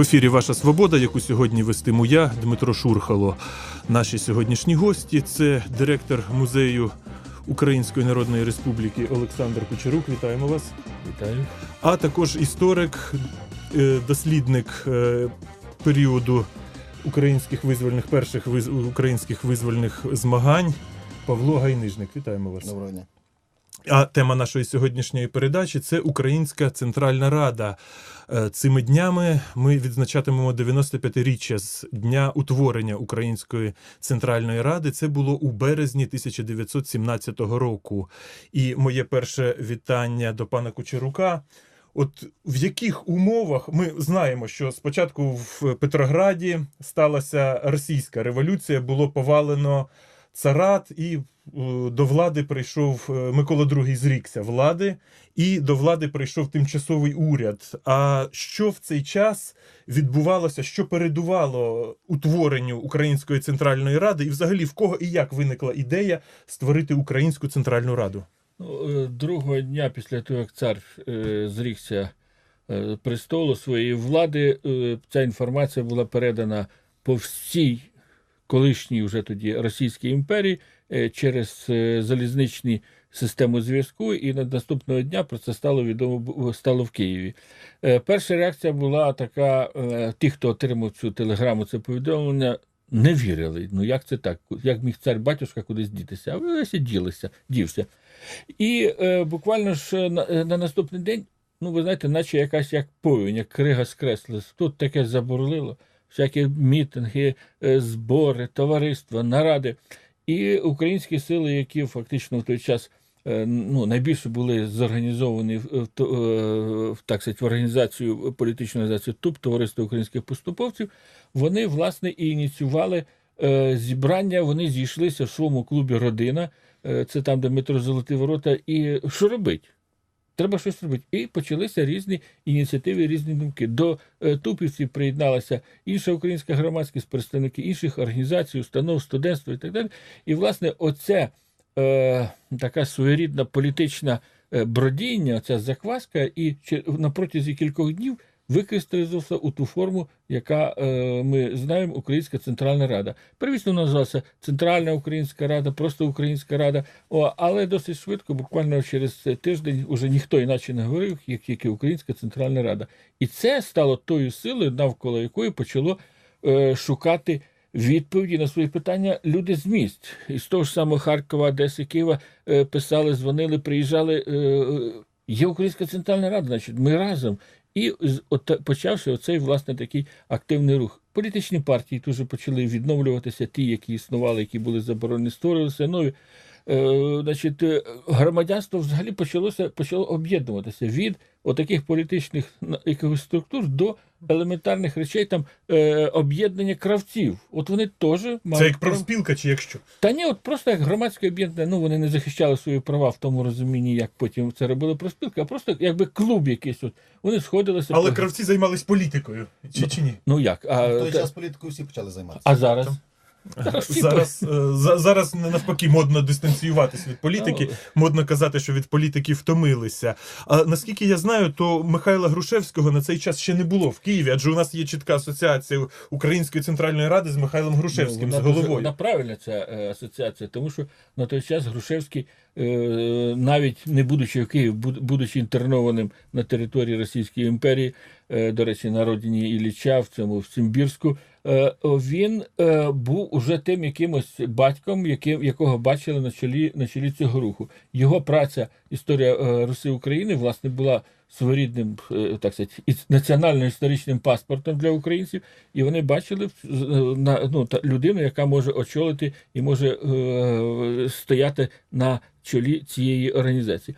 В ефірі Ваша Свобода, яку сьогодні вестиму я, Дмитро Шурхало. Наші сьогоднішні гості це директор музею Української Народної Республіки Олександр Кучерук. Вітаємо вас. Вітаю. А також історик, е, дослідник е, періоду українських визвольних перших українських визвольних змагань Павло Гайнижник. Вітаємо вас. Доброго дня. А тема нашої сьогоднішньої передачі це Українська Центральна Рада. Е, Цими днями ми відзначатимемо 95-річчя з дня утворення Української Центральної Ради. Це було у березні 1917 року. І моє перше вітання до пана Кучерука. От в яких умовах ми знаємо, що спочатку в Петрограді сталася російська революція, було повалено царат, і е, до влади прийшов е, Микола II зрікся влади, і до влади прийшов тимчасовий уряд. А що в цей час відбувалося, що передувало утворенню Української центральної ради, і взагалі в кого і як виникла ідея створити Українську центральну раду? Ну, е, другого дня після того, як цар зрікся престолу своєї влади, ця інформація була передана по всій колишній вже тоді Російській імперії е, через е, залізничні систему зв'язку, і наступного дня про це стало відомо бу- стало в Києві. Е, Перша реакція була така: е, ті, хто отримав цю телеграму, це повідомлення. Не вірили. Ну як це так? Як міг цар батюшка кудись дітися? А ви ділися, дівся. І е, буквально ж на, е, на наступний день, ну ви знаєте, наче якась як повінь, як крига скреслилась. Тут таке заборлило, всякі мітинги, е, збори, товариства, наради. І українські сили, які фактично в той час е, ну, найбільше були зорганізовані е, в, так сказати, в організацію політичну організацію ТУП, Товариство українських поступовців, вони власне і ініціювали зібрання. Вони зійшлися в своєму клубі Родина. Це там, де метро Золоті Ворота, і що робить? Треба щось робити. І почалися різні ініціативи, різні думки. До е, тупівців приєдналася інша українська громадськість, представники інших організацій, установ, студентства і так далі. І, власне, оце е, така своєрідна політична е, бродіння, оця закваска, і на протязі кількох днів викристалізувався у ту форму, яка е, ми знаємо, Українська Центральна Рада. Первісно називалася Центральна Українська Рада, просто Українська Рада. О, але досить швидко, буквально через тиждень, уже ніхто іначе не говорив, як тільки Українська Центральна Рада. І це стало тою силою, навколо якої почало е, шукати. Відповіді на свої питання люди з міст із того ж самого Харкова, Одеси, Києва е, писали, дзвонили, приїжджали. Є Українська Центральна Рада, значить, ми разом. І почавши оцей власне такий активний рух. Політичні партії дуже почали відновлюватися, ті, які існували, які були заборонені, створилися нові. Е, значить, е, громадянство взагалі почалося почало об'єднуватися від отаких політичних якихось структур до елементарних речей, там е, об'єднання кравців. От вони теж Це як профспілка чи як що? та ні, от просто як громадське об'єднання, ну вони не захищали свої права в тому розумінні, як потім це робили проспілки, а просто якби клуб якийсь. От вони сходилися. Але по- кравці займались політикою, чи, чи ні? Ну як? А, В той та- час політикою всі почали займатися. а зараз? Зараз е, за- зараз навпаки модно дистанціюватись від політики, Ну. модно казати, що від політики втомилися. А наскільки я знаю, то Михайла Грушевського на цей час ще не було в Києві, адже у нас є чітка асоціація Української центральної ради з Михайлом Грушевським, Ну, з головою. Вона правильна ця е, асоціація, тому що на той час Грушевський, е, навіть не будучи в Києві, будучи інтернованим на території Російської імперії, до речі, на родині Ілліча, в цьому в Симбірську, він е, був уже тим якимось батьком, якого бачили на чолі, на чолі цього руху. Його праця Історія е, Руси України власне була своєрідним е, так сказати, національно-історичним паспортом для українців, і вони бачили е, ну, людину, яка може очолити і може е, стояти на чолі цієї організації.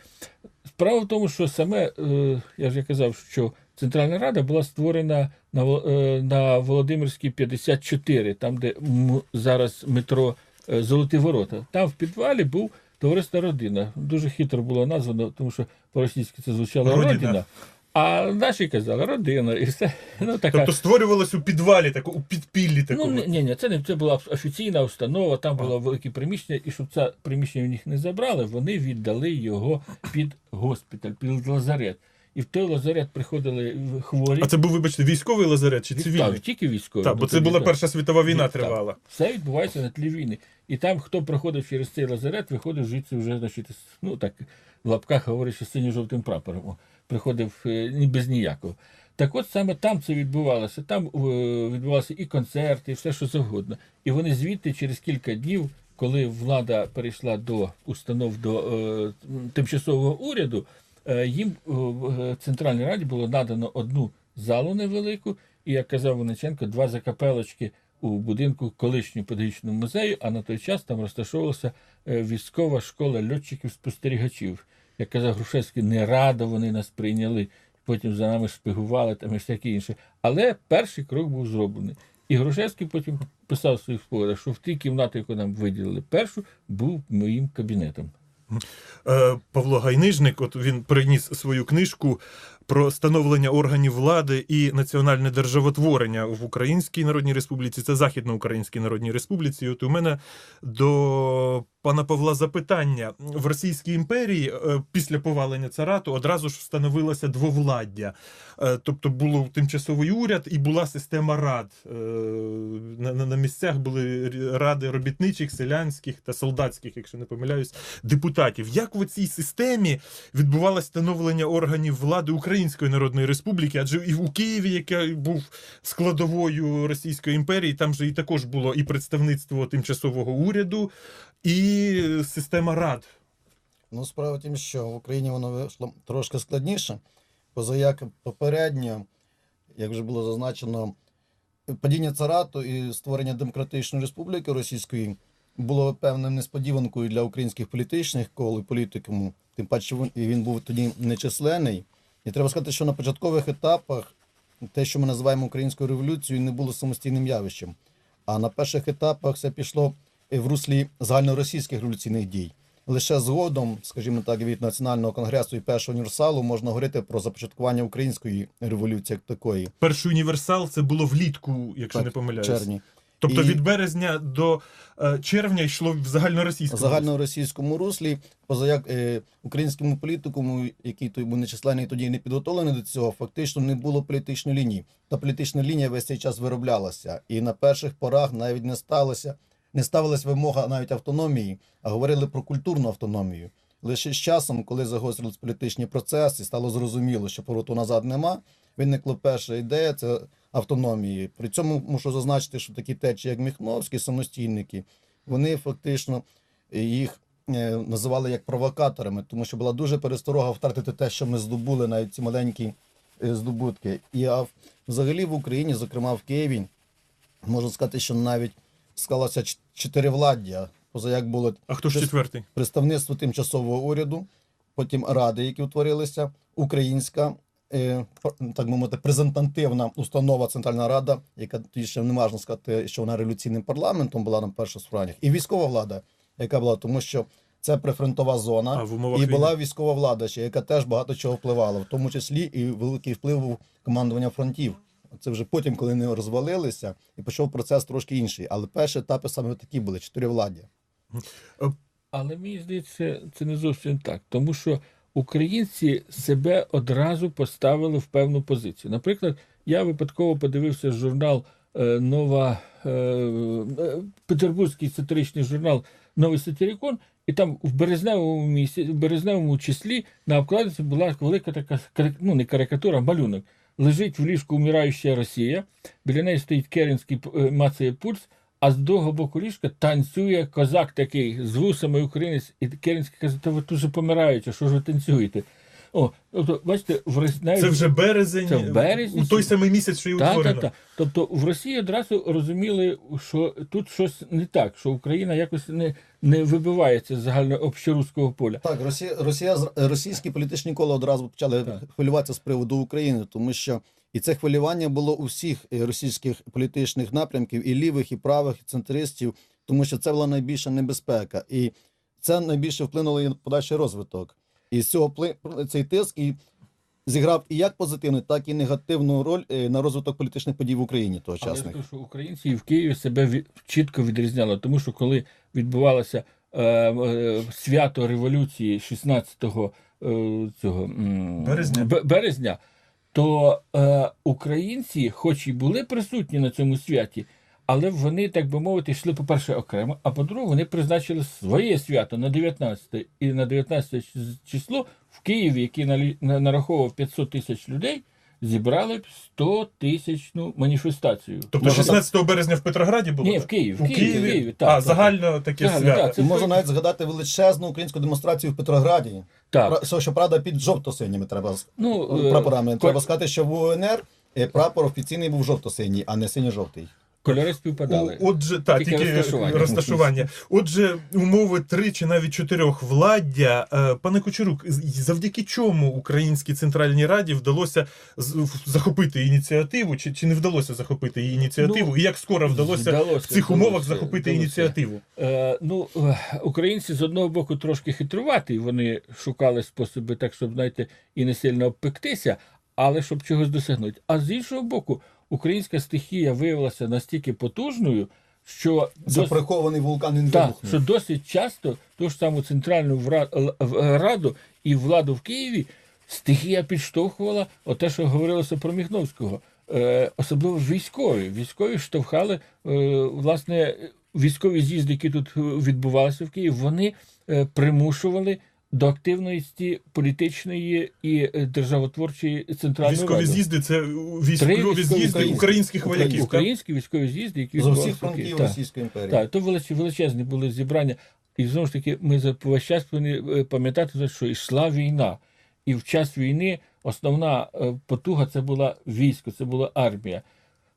Справа в тому, що саме, е, я вже казав, що Центральна Рада була створена на, е, на Володимирській 54, там, де зараз метро е, Золоті Ворота. Там в підвалі був товариство Родина. Дуже хитро було названо, тому що по-російськи це звучало Родина. Родина. А наші казали родина, і все. Ну, така. Тобто створювалось у підвалі, таку, у підпіллі Ну, такому. ні, ні, ні, це не це була офіційна установа, там було велике приміщення, і щоб це приміщення в них не забрали, вони віддали його під госпіталь, під лазарет. І в той лазарет приходили хворі. А це був, вибачте, військовий лазарет чи Так, цивільний? тільки військові. Так, бо це була так. Перша світова війна Так. тривала. Все відбувається на тлі війни. І там, хто проходив через цей лазарет, виходив звідси вже, значить, ну так, в лапках говорячи, синьо-жовтим прапором. Приходив е, ні без ніякого. Так от саме там це відбувалося. Там е, відбувалися і концерти, і все, що завгодно. І вони звідти через кілька днів, коли влада перейшла до установ до е, тимчасового уряду, е, їм е, в е, Центральній Раді було надано одну залу невелику, і, як казав Вониченко, два закапелочки у будинку колишнього педагогічного музею, а на той час там розташовувалася е, військова школа льотчиків-спостерігачів. Як казав Грушевський, не радо вони нас прийняли, потім за нами шпигували там і всяке інше. Але перший крок був зроблений. І Грушевський потім писав в своїх спогадах, що в тій кімнаті, яку нам виділили першу, був моїм кабінетом. Е, Павло Гайнижник, от він приніс свою книжку про становлення органів влади і національне державотворення в Українській Народній Республіці. Це Західноукраїнській Народній Республіці. От у мене до пана Павла запитання в Російській імперії е, після повалення царату одразу ж встановилося двовладдя. Е, Тобто було тимчасовий уряд і була система рад. Е, На, місцях були ради робітничих, селянських та солдатських, якщо не помиляюсь, депутатів. Як в цій системі відбувалося становлення органів влади Української Народної Республіки? Адже і у Києві, який був складовою Російської імперії, там же і також було і представництво тимчасового уряду, і система рад. Ну, справа в тім, що в Україні воно вийшло трошки складніше, поза як попередньо, як вже було зазначено, падіння царату і створення демократичної республіки Російської було певною несподіванкою для українських політичних кол і політикуму. Тим паче він був тоді нечисленний. І треба сказати, що на початкових етапах те, що ми називаємо українською революцією, не було самостійним явищем. А на перших етапах все пішло в руслі загальноросійських революційних дій. Лише згодом, скажімо так, від Національного конгресу і першого універсалу можна говорити про започаткування української революції як такої. Перший універсал це було влітку, якщо Так, не помиляюсь. червні. Тобто І- від березня до е, червня йшло в загальноросійському. Загальноросійському руслі, поза як е, українському політикуму, який той був нечисленний тоді не підготовлений до цього, фактично не було політичної лінії. Та політична лінія весь цей час вироблялася. І на перших порах навіть не сталося, не ставилась вимога навіть автономії, а говорили про культурну автономію. Лише з часом, коли загострились політичні процеси, стало зрозуміло, що повороту назад нема. Виникла перша ідея це автономії. При цьому мушу зазначити, що такі течії, як Міхновський, самостійники, вони фактично їх е, називали як провокаторами, тому що була дуже пересторога втратити те, що ми здобули, навіть ці маленькі е, здобутки. І а взагалі в Україні, зокрема в Києві, можна сказати, що навіть склалося чотиривладдя. Поза як було А хто ж четвертий? представництво тимчасового уряду, потім ради, які утворилися, українська, так би мовити, презентативна установа Центральна Рада, яка тоді ще не можна сказати, що вона революційним парламентом була на перших справах, і військова влада, яка була, тому що це прифронтова зона, А, в умовах і війни. була військова влада, ще, яка теж багато чого впливала, в тому числі і великий вплив був командування фронтів. Це вже потім, коли вони розвалилися, і пішов процес трошки інший. Але перші етапи саме такі були чотиривладдя. Але мені здається, це не зовсім так, тому що українці себе одразу поставили в певну позицію. Наприклад, я випадково подивився журнал е, Нова е, е, Петербурзький сатиричний журнал Новий Сатирикон, і там в березневому місці, в березневому числі на обкладинці була велика така ну не карикатура, а малюнок. Лежить в ліжку вмираюча Росія, біля неї стоїть Керенський мацає пульс, а з другого боку ліжка танцює козак такий з вусами українець, і Керенський каже, то ви тут же помираєте, що ж ви танцюєте? О, тобто, бачите, в навіть Це вже березень, Це в березні у той самий місяць, що і так, утворено. так, так. Тобто в Росії одразу розуміли, що тут щось не так, що Україна якось не, не вибивається з загально общоруського поля. Так, Росія, Росія, з- російські політичні кола одразу почали Так. хвилюватися з приводу України, тому що і це хвилювання було у всіх е, російських політичних напрямків, і лівих, і правих, і центристів, тому що це була найбільша небезпека. І це найбільше вплинуло і на подальший розвиток. І з цього цей тиск і зіграв і як позитивну, так і негативну роль е, на розвиток політичних подій в Україні Але я тогочасних. що українці і в Києві себе чітко відрізняли, тому що коли відбувалося е, е, свято революції 16 е, цього Березня. березня, то е, українці, хоч і були присутні на цьому святі, але вони, так би мовити, йшли, по-перше, окремо, а по-друге, вони призначили своє свято на 19 і на 19 число в Києві, який нараховував 500 тисяч людей, зібрали б 100 тисячну маніфестацію. Тобто Можна 16 березня в Петрограді було? Ні, в Києві, в У Києві, Києві? в Києві, а, так, так, загально таке свято. так, це- Можна навіть згадати величезну українську демонстрацію в Петрограді. Так. Пра- щоправда під жовто-синіми треба Ну, е, прапорами. ко- Треба сказати, що в УНР е, прапор офіційний був жовто-синій, а не синьо-жовтий. Кольори співпадали. Отже, так, Тільки тільки, розташування. розташування. Отже, умови три чи навіть чотирьох владдя. Е, Пане Кучерук, завдяки чому Українській Центральній Раді вдалося захопити ініціативу, чи, чи не вдалося захопити її ініціативу? Ну, І як скоро вдалося, вдалося, в цих умовах вдалося, захопити вдалося. ініціативу? Е, ну, е, українці з одного боку трошки хитруваті, вони шукали способи так, щоб, знаєте, і не сильно обпектися, але щоб чогось досягнути. А з іншого боку, українська стихія виявилася настільки потужною, що дос- вулкан він Так, вибухнув. що досить часто ту ж саму центральну раду і владу в Києві стихія підштовхувала те, що говорилося про Міхновського. Е, особливо військові. Військові штовхали, е, власне, військові з'їзди, які тут відбувалися в Києві, вони е, примушували до активності політичної і е, державотворчої центральної Військові ради. з'їзди це військові військові з'їзди українські. українських вояків. так? Українські військові з'їзди, які З усіх фронтів. Російської імперії. Так, то велич- величезні були зібрання. І знову ж таки, ми за весь час повинні е, пам'ятати, що йшла війна. І в час війни основна е, потуга це була військо, це була армія.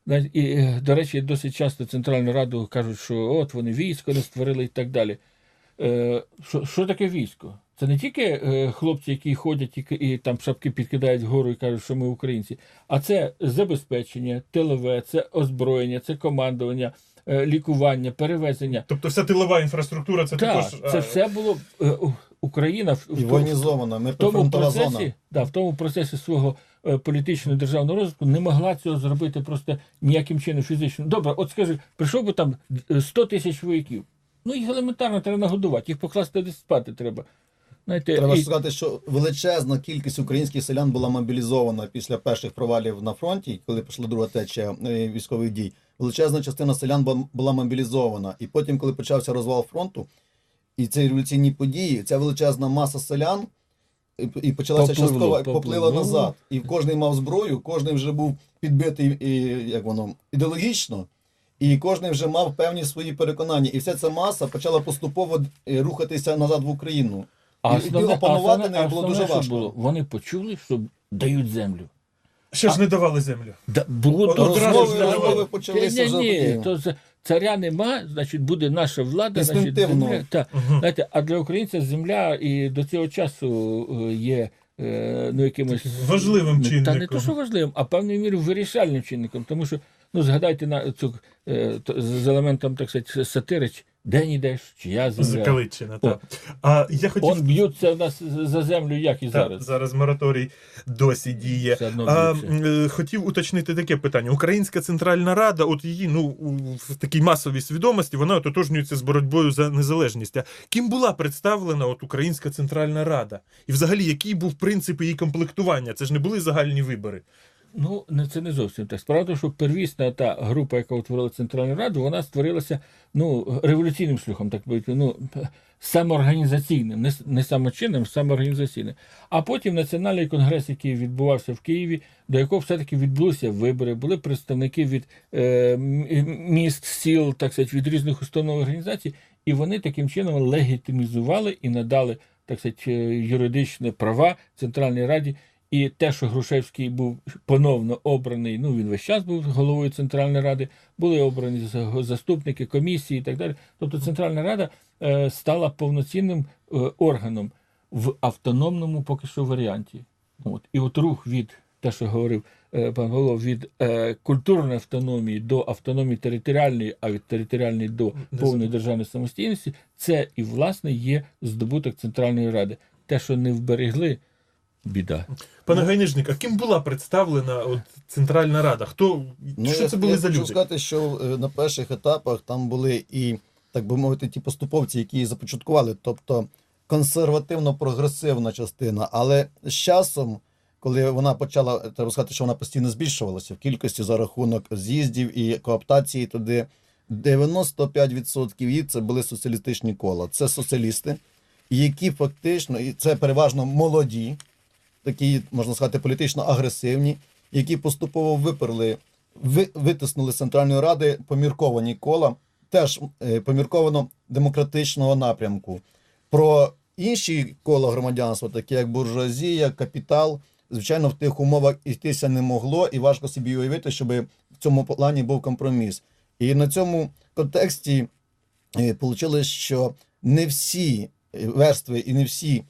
Навіть І, до речі, досить часто Центральну Раду кажуть, що от вони військо не створили і так далі. Е, Що, що таке військо? Це не тільки е, хлопці, які ходять і, і там шапки підкидають вгору і кажуть, що ми українці, а це забезпечення, тилове, це озброєння, це командування, е, лікування, перевезення. Тобто вся тилова інфраструктура це Так, також. це все було Україна в, в тому- воєнізована, ми в тому процесі, зона. да, в тому процесі свого е, політичного державного розвитку не могла цього зробити просто ніяким чином фізично. Добре, от скажи, прийшов би там е, 100 тисяч вояків. Ну їх елементарно треба нагодувати, їх покласти десь спати треба. Знаєте, Треба і- сказати, що величезна кількість українських селян була мобілізована після перших провалів на фронті, коли пішла друга течія е, військових дій. Величезна частина селян була мобілізована. І потім, коли почався розвал фронту, і ці революційні події, ця величезна маса селян і- почалася Попливло, частково попливло. поплила назад. І кожен мав зброю, кожен вже був підбитий і, як воно, ідеологічно. І кожен вже мав певні свої переконання. І вся ця маса почала поступово е, рухатися назад в Україну. а і- і основне, опанувати а нею було основне, дуже важко. Було, вони почули, що дають землю. Ще ж не давали землю. Да, було От то- одразу Розмови, ж розмови давали. почалися ні, вже ні, то за- царя нема, значить буде наша влада, значить Інстинктивно. земля. Та, Мгм. знаєте, а для українця земля і до цього часу е, є е, ну, якимось Важливим Та не чинником. то, що важливим, а певною мірою вирішальним чинником. Тому що, ну згадайте на цю е, з елементом, так сказати, сатири, чи де йдеш, чия земля. Закаличина, так. А я хотів Он б'ються в нас за землю, як і Та, зараз. зараз мораторій досі діє. А, е, хотів уточнити таке питання. Українська Центральна Рада, от її ну в такій масовій свідомості, вона ототожнюється з боротьбою за незалежність. А ким була представлена от Українська Центральна Рада? І взагалі, який був принцип її комплектування? Це ж не були загальні вибори. Ну, не це не зовсім так. Справа що первісна та група, яка утворила Центральну Раду, вона створилася ну, революційним шляхом, так би ну, самоорганізаційним, не, не самочинним, самоорганізаційним. А потім Національний конгрес, який відбувався в Києві, до якого все-таки відбулися вибори, були представники від е, міст, сіл, так сказати, від різних установ організацій, і вони таким чином легітимізували і надали так сказати, е, юридичні права Центральній Раді. І те, що Грушевський був поновно обраний, ну він весь час був головою Центральної Ради, були обрані заступники комісії і так далі. Тобто Центральна Рада е, стала повноцінним е, органом в автономному поки що варіанті. От. І от рух від те, що говорив е, пан Голов, від е, культурної автономії до автономії територіальної, а від територіальної до повної державної самостійності, це і власне є здобуток Центральної Ради. Те, що не вберегли, біда. Пане Гайнижник, а ким була представлена от Центральна Рада? Хто Ну, що я, це були я за хочу сказати, що е, на перших етапах там були і, так би мовити, ті поступовці, які її започаткували. Тобто консервативно-прогресивна частина. Але з часом, коли вона почала, треба сказати, що вона постійно збільшувалася в кількості за рахунок з'їздів і кооптації туди, 95% її це були соціалістичні кола. Це соціалісти, які фактично, і це переважно молоді, такі, можна сказати, політично агресивні, які поступово виперли, ви, витиснули з Центральної Ради помірковані кола, теж е, помірковано демократичного напрямку. Про інші кола громадянства, такі як буржуазія, капітал, звичайно, в тих умовах йтися не могло, і важко собі уявити, щоб в цьому плані був компроміс. І на цьому контексті вийшло, що не всі е, верстви і не всі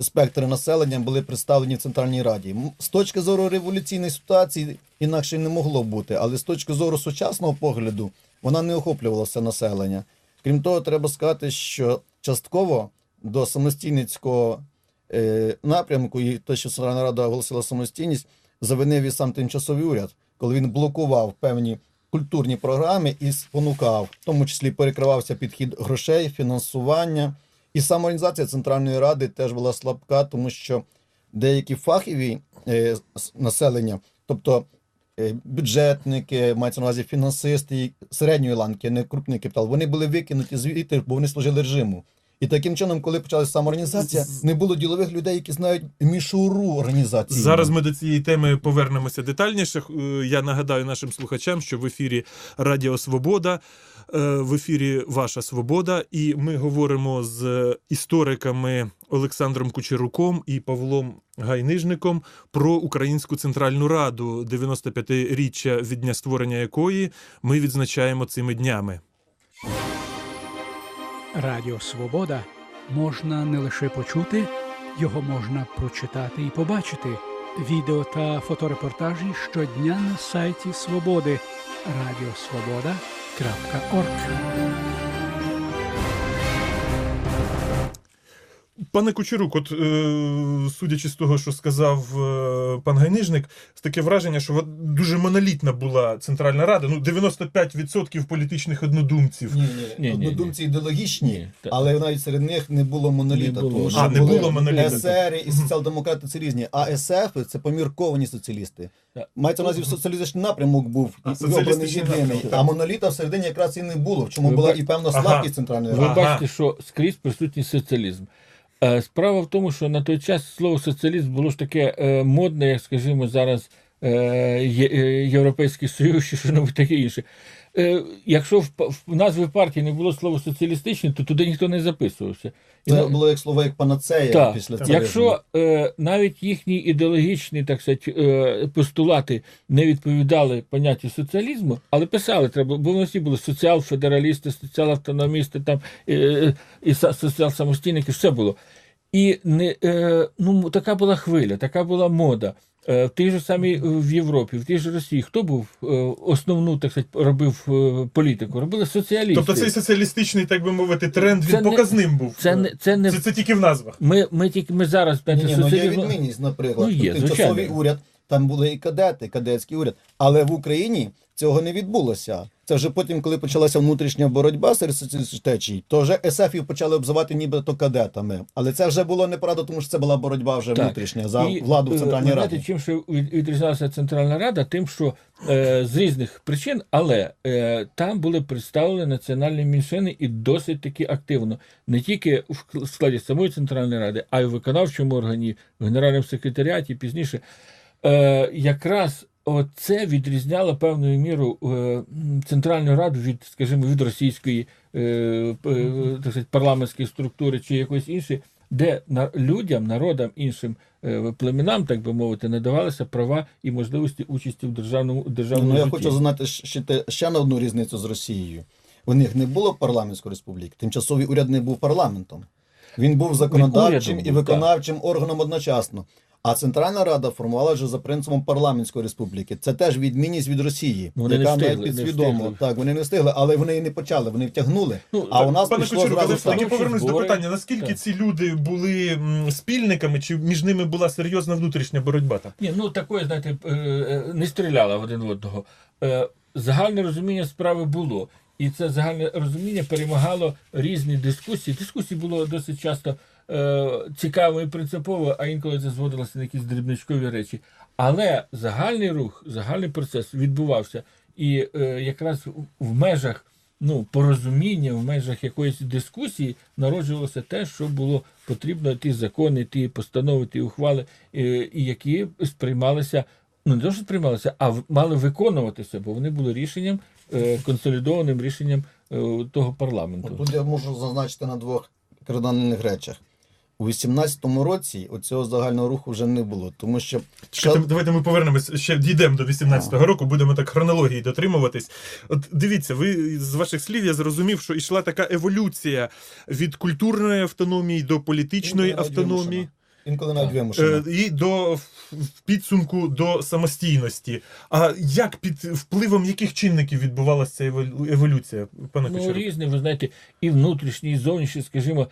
спектри населення були представлені в Центральній Раді. З точки зору революційної ситуації інакше не могло бути, але з точки зору сучасного погляду вона не охоплювалася населення. Крім того, треба сказати, що частково до самостійницького е, напрямку, і те, що Центральна Рада оголосила самостійність, завинив і сам тимчасовий уряд, коли він блокував певні культурні програми і спонукав, в тому числі перекривався підхід грошей, фінансування. І самоорганізація Центральної Ради теж була слабка, тому що деякі фахові е, населення, тобто е, бюджетники, мається на увазі фінансисти середньої ланки, не крупний капітал, вони були викинуті звідти, бо вони служили режиму. І таким чином, коли почалася самоорганізація, не було ділових людей, які знають мішуру організації. Зараз ми до цієї теми повернемося детальніше. Е, Я нагадаю нашим слухачам, що в ефірі Радіо Свобода, е, в ефірі Ваша Свобода, і ми говоримо з істориками Олександром Кучеруком і Павлом Гайнижником про Українську Центральну Раду, 95-річчя від дня створення якої ми відзначаємо цими днями. Радіо Свобода можна не лише почути, його можна прочитати і побачити. Відео та фоторепортажі щодня на сайті Свободи радіосвобода.орг. Пане Кучерук, от е, судячи з того, що сказав е, пан Гайнижник, таке враження, що дуже монолітна була Центральна Рада. Ну, 95% політичних однодумців. Ні, ні, Ні, ні, однодумці ідеологічні, Ні, та- але навіть серед них не було моноліта. Не було. Тому що А, не були було моноліта. СРи і соціал-демократи це різні. А СФ це помірковані соціалісти. Так. Мається на увазі соціалістичний напрямок був і обраний єдиний. А моноліта всередині якраз і не було, в чому Ви була і певна Ага. слабкість центральної ради. Ага. бачите, що скрізь присутній соціалізм. Е, Справа в тому, що на той час слово соціалізм було ж таке е, модне, як скажімо, зараз е, Європейський Союз чи що-небудь таке інше. Якщо в назві партії не було слово соціалістичне, то туди ніхто не записувався. Це було як слово як панацея Так, після царизму. Якщо е, навіть їхні ідеологічні так сказати, е, постулати не відповідали поняттю соціалізму, але писали треба, бо вони всі були соціал-федералісти, соціал-автономісти, там, е, і соціал-самостійники, все було. І не, е, ну, така була хвиля, така була мода. Е, В тій же самій е, в Європі, в тій же Росії, хто був е, основну, так сказати, робив політику? Робили соціалісти. Тобто цей соціалістичний, так би мовити, тренд Це він не- показним був. це не це не це, це тільки в назвах. ми, ми тільки ми зараз Ні, знаєте, ні, ну є відмінність, наприклад. Ну, є, Тимчасовий уряд, там були і кадети, кадетський уряд. Але в Україні цього не відбулося. Це вже потім, коли почалася внутрішня боротьба серед соціалістичних течій, то вже СФів почали обзивати нібито кадетами. Але це вже було неправда, тому що це була боротьба вже Так. внутрішня за І, владу в е, Центральній знаєте, Раді. Чим від- відрізнялася Центральна Рада? Тим, що е, з різних причин, але е, там були представлені національні меншини і досить таки активно. Не тільки в складі самої Центральної Ради, а й в виконавчому органі, в Генеральному секретаріаті пізніше. Е, якраз Оце відрізняло певною мірою е, Центральну Раду від, скажімо, від російської е, е, так сказати, парламентської структури чи якоїсь іншої, де людям, народам, іншим племенам, так би мовити, надавалися права і можливості участі в державному державному Ну, я житті. хочу знати ще, те- ще на одну різницю з Росією. У них не було парламентської республіки. Тимчасовий уряд не був парламентом. Він був законодавчим урядом і виконавчим органом одночасно. А Центральна Рада формувала вже за принципом парламентської республіки. Це теж відмінність від Росії, Ну, вони не яка встигли, навіть не встигли. Так, вони не встигли, але вони і не почали, вони втягнули. Ну, а у нас Пане пішло Кучерук, але зразу все таки так. так. повернусь до питання: наскільки Так. ці люди були спільниками, чи між ними була серйозна внутрішня боротьба там? Ні, ну такої, знаєте, е, е, не стріляла в один в одного. Е, Загальне розуміння справи було. І це загальне розуміння перемагало різні дискусії. Дискусій було досить часто цікаво і принципово, а інколи це зводилося на якісь дрібничкові речі. Але загальний рух, загальний процес відбувався. І е, якраз в- в межах ну, порозуміння, в межах якоїсь дискусії народжувалося те, що було потрібно, ті закони, ті постанови, ті ухвали, е, і які сприймалися, ну не то, що сприймалися, а мали виконуватися, бо вони були рішенням, е, консолідованим рішенням е, того парламенту. От Тут я можу зазначити на двох кардинальних речах. У 18-му році оцього загального руху вже не було, тому що Чекайте, давайте ми повернемось, ще дійдемо до 18-го року, будемо так хронології дотримуватись. От дивіться, ви з ваших слів я зрозумів, що йшла така еволюція від культурної автономії до політичної Інколи автономії. інколи навіть Так. вимушено. Е, і до підсумку до самостійності. А як під впливом яких чинників відбувалася ця еволюція, пане Ну, різні, ви знаєте, і внутрішні, і зовнішні, скажімо,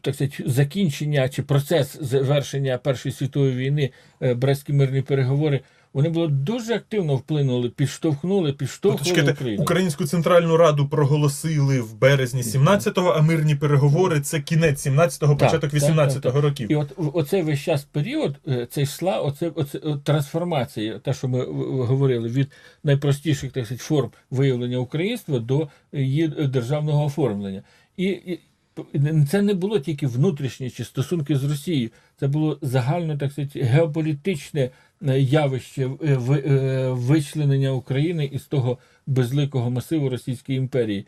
так сказати, закінчення чи процес завершення Першої світової війни, е, Брестські мирні переговори, вони були дуже активно вплинули, підштовхнули, підштовхнули Україну. Українську центральну раду проголосили в березні 17-го, а мирні переговори це кінець 17-го, початок так, 18-го так, так. років. І от оцей весь час період, е, це йшла оце, оце, е, трансформація, те, що ми говорили, від найпростіших так сказати, форм виявлення українства до її е, державного оформлення. І, і це не було тільки внутрішні чи стосунки з Росією, це було загально так сказати, геополітичне е, явище е, е, вичленення України із того безликого масиву Російської імперії.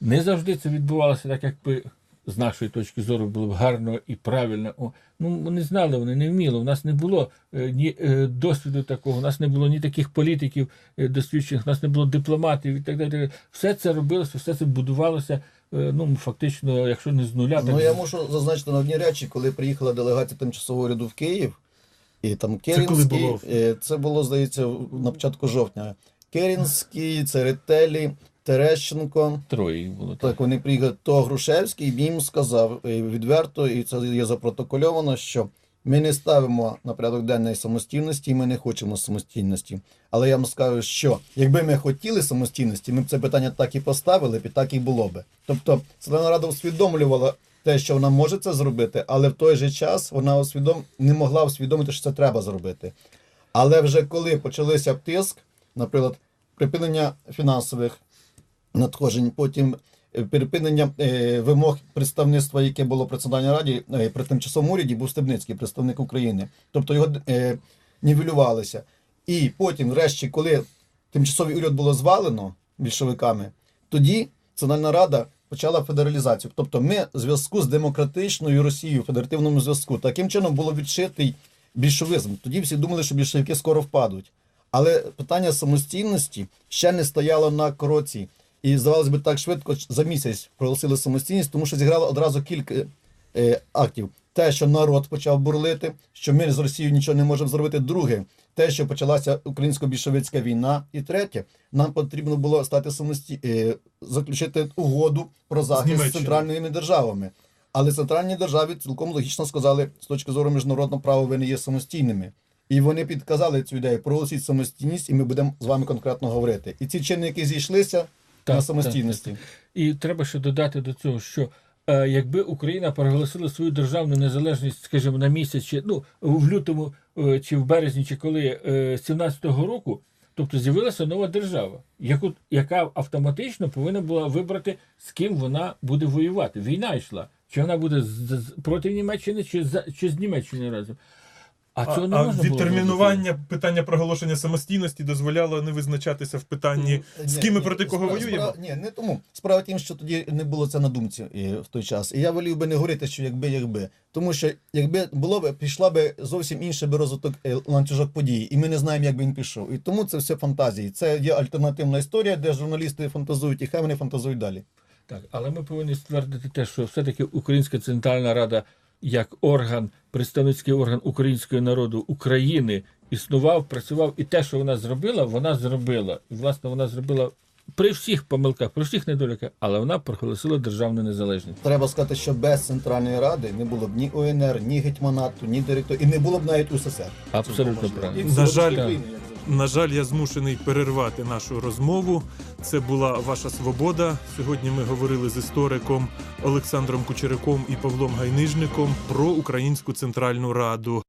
Не завжди це відбувалося так, як би з нашої точки зору було б гарно і правильно. О, ну вони знали, вони не вміли. У нас не було ні досвіду такого, у нас не було ні таких політиків досвідчених, у нас не було дипломатів і так далі. Все це робилося, все це будувалося. Е, Ну, фактично, якщо не з нуля, Ну я можу мушу зазначити на одні речі, коли приїхала делегація тимчасового уряду в Київ, і там Це Керінський, було? е, це було, здається, на початку жовтня. Керінський, Церетелі, Терещенко. троє було. Так, вони приїхали, то Грушевський він їм сказав е, відверто, і це є запротокольовано, що ми не ставимо на порядок денний самостійності, і ми не хочемо самостійності. Але я вам скажу, що якби ми хотіли самостійності, ми б це питання так і поставили, і так і було би. Тобто, Селена Рада усвідомлювала те, що вона може це зробити, але в той же час вона усвідом... не могла усвідомити, що це треба зробити. Але вже коли почалися тиск, наприклад, припинення фінансових надходжень, потім припинення е, вимог представництва, яке було при Раді, е, при тимчасовому уряді був Стебницький, представник України. Тобто його е, нівелювалися. І потім, врешті, коли тимчасовий уряд було звалено більшовиками, тоді Центральна Рада почала федералізацію. Тобто ми в зв'язку з демократичною Росією, федеративному зв'язку, таким чином було відшитий більшовизм. Тоді всі думали, що більшовики скоро впадуть. Але питання самостійності ще не стояло на кроці. І здавалось би, так швидко за місяць проголосили самостійність, тому що зіграло одразу кілька е, актів. Те, що народ почав бурлити, що ми з Росією нічого не можемо зробити. Друге, те, що почалася українсько-більшовицька війна. І третє, нам потрібно було стати самості... е, заключити угоду про захист з центральними державами. Але центральні держави цілком логічно сказали, з точки зору міжнародного права, ви не є самостійними. І вони підказали цю ідею, проголосіть самостійність, і ми будемо з вами конкретно говорити. І ці чинники зійшлися Так, на самостійності. І треба ще додати до цього, що е, якби Україна проголосила свою державну незалежність, скажімо, на місяць, чи ну в лютому е, чи в березні, чи коли е, 17-го року, тобто з'явилася нова держава, яку яка автоматично повинна була вибрати, з ким вона буде воювати. Війна йшла. Чи вона буде з, з- проти Німеччини, чи за чи з Німеччиною разом. А А, цього не а можна було відтермінування питання проголошення самостійності дозволяло не визначатися в питанні, з Ні, ким і ні, проти кого справа- воюємо. справа- Ні, не тому. Справа в тім, що тоді не було це на думці е, в той час. І я волів би не говорити, що якби, якби. Тому що якби було б, пішла би зовсім інший би розвиток е, ланцюжок подій, і ми не знаємо, як би він пішов. І тому це все фантазії. Це є альтернативна історія, де журналісти фантазують, і хай вони фантазують далі. Так, але ми повинні ствердити те, що все-таки Українська Центральна Рада як орган, представницький орган українського народу України існував, працював, і те, що вона зробила, вона зробила. І, власне, вона зробила при всіх помилках, при всіх недоліках, але вона проголосила державну незалежність. Треба сказати, що без Центральної Ради не було б ні ОНР, ні гетьманату, ні директор, і не було б навіть УССР. Абсолютно правильно. І На жаль. На жаль, я змушений перервати нашу розмову. Це була ваша свобода. Сьогодні ми говорили з істориком Олександром Кучеряком і Павлом Гайнижником про Українську Центральну Раду.